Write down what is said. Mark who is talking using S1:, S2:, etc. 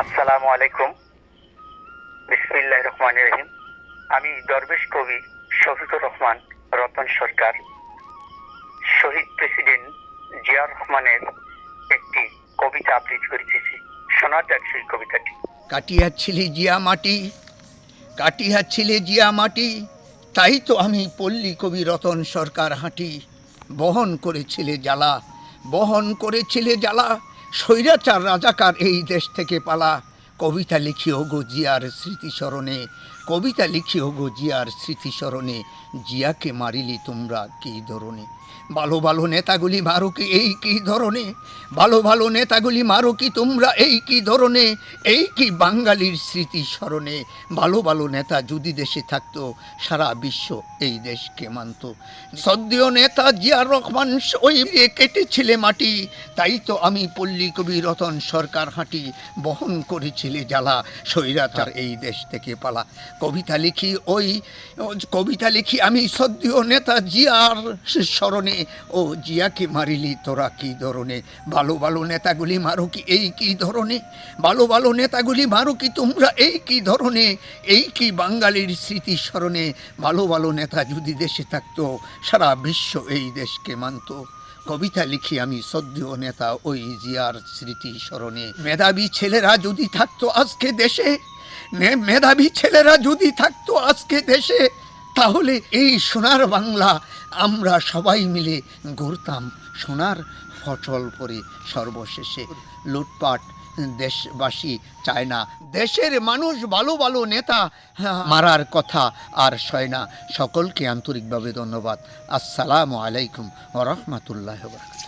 S1: আসসালামু আলাইকুম। বিসমিল্লাহ রহমান রহিম। আমি দরবেশ কবি শফিকুর রহমান, রতন সরকার। শহীদ প্রেসিডেন্ট জিয়াউর রহমানের একটি কবিতা আবৃত্তি করিতেছি। শোনা যাক সেই কবিতাটি।
S2: কাটিয়াছিলে জিয়া মাটি কাটিয়াছিলে জিয়া মাটি, তাই তো আমি পল্লী কবি রতন সরকার হাঁটি। বহন করেছিলে জ্বালা, বহন করেছিলে জ্বালা স্বৈরাচার রাজাকার এই দেশ থেকে পালা কবিতা লিখি গো জিয়ার স্মৃতিস্মরণে কবিতা লিখি গো জিয়ার স্মৃতিস্মরণে জিয়াকে মারিলি তোমরা কী ধরনে ভালো ভালো নেতাগুলি মারো কি এই কি ধরনে ভালো ভালো নেতাগুলি মারো কি তোমরা এই কি ধরনে এই কি বাঙালির স্মৃতি স্মরণে? ভালো ভালো নেতা যদি দেশে থাকতো, সারা বিশ্ব এই দেশকে মানত। সদ্য নেতা জিয়ার রহমান ওই কেটেছিলে মাটি, তাই তো আমি পল্লী কবি রতন সরকার হাঁটি বহন করেছিলে জ্বালা, স্বৈরাচার এই দেশ থেকে পালা। কবিতা লিখি ওই, কবিতা লিখি আমি সদ্য নেতা জিয়ার স্মরণে। ও জিয়াকে মারিলি তোরা কি ধরনে? ভালো ভালো নেতাগুলি মারো কি এই কি ধরনে? ভালো ভালো নেতাগুলি মারো কি তোমরা এই কি ধরনে? এই কি বাঙালির স্মৃতি স্মরণে? ভালো ভালো নেতা যদি দেশে থাকতো, সারা বিশ্ব এই দেশকে মানত। কবিতা লিখি আমি সদ্য নেতা ওই জিয়ার স্মৃতি স্মরণে। মেধাবী ছেলেরা যদি থাকতো আজকে দেশে মেধাবী ছেলেরা যদি থাকতো আজকে দেশে, তাহলে এই সোনার বাংলা আমরা সবাই মিলে গড়তাম। সোনার ফসল পরে সর্বশেষে লুটপাট দেশবাসী চায় না। দেশের মানুষ ভালো ভালো নেতা, মারার কথা আর সয় না। সকলকে আন্তরিকভাবে ধন্যবাদ। আসসালামু আলাইকুম ও বারকাতুহু।